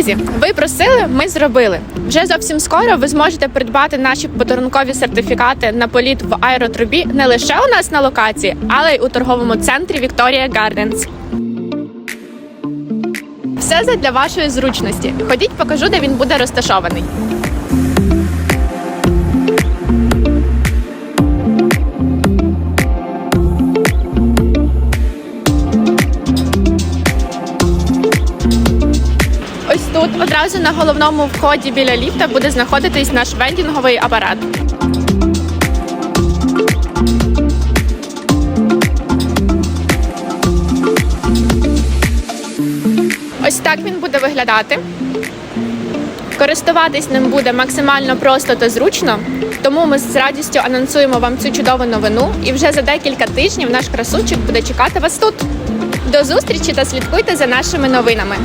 Друзі, ви просили, ми зробили. Вже зовсім скоро ви зможете придбати наші подарункові сертифікати на політ в аеротрубі не лише у нас на локації, але й у торговому центрі Вікторія Гарденс. Все задля вашої зручності. Ходіть, покажу, де він буде розташований. Тут одразу на головному вході біля ліфта буде знаходитись наш вендінговий апарат. Ось так він буде виглядати. Користуватись ним буде максимально просто та зручно, тому ми з радістю анонсуємо вам цю чудову новину. І вже за декілька тижнів наш красунчик буде чекати вас тут. До зустрічі та слідкуйте за нашими новинами.